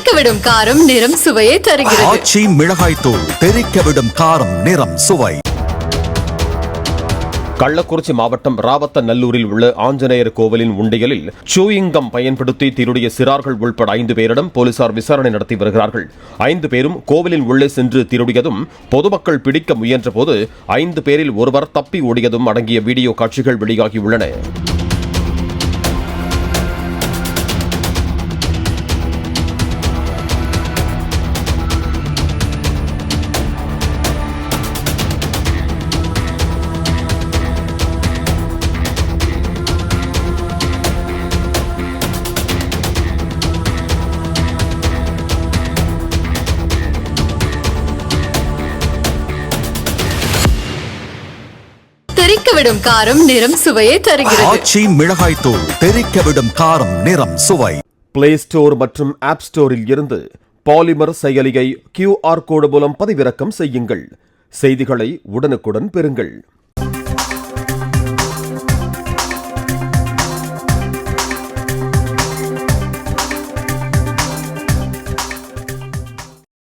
தெறிக்கவிடும் காரம் நிறம் சுவையை தருகிறது. ஆச்சி மிளகாய் தூள் தெறிக்க விடும் காரம் நிறம் சுவை. கள்ளக்குறிச்சி மாவட்டம் ராவத்தநல்லூரில் உள்ள ஆஞ்சநேயர் கோவிலின் உண்டியலில் சூயிங்கம் பயன்படுத்தி திருடிய சிறார்கள் உள்பட ஐந்து பேரிடம் போலீசார் விசாரணை நடத்தி வருகிறார்கள். ஐந்து பேரும் கோவிலின் உள்ளே சென்று திருடியதும் பொதுமக்கள் பிடிக்க முயன்றபோது ஐந்து பேரில் ஒருவர் தப்பி ஓடியதும் அடங்கிய வீடியோ காட்சிகள் வெளியாகியுள்ளன தெறிக்கவிடும் காரம் நிறம் சுவையை தருகிறது. ஆச்சி மிளகாய் தூள் தெறிக்க விடும் காரம் நிறம் சுவை. பிளே ஸ்டோர் மற்றும் ஆப் ஸ்டோரில் இருந்து பாலிமர் செயலியை கியூஆர் கோடு மூலம் பதிவிறக்கம் செய்யுங்கள். செய்திகளை உடனுக்குடன் பெறுங்கள்.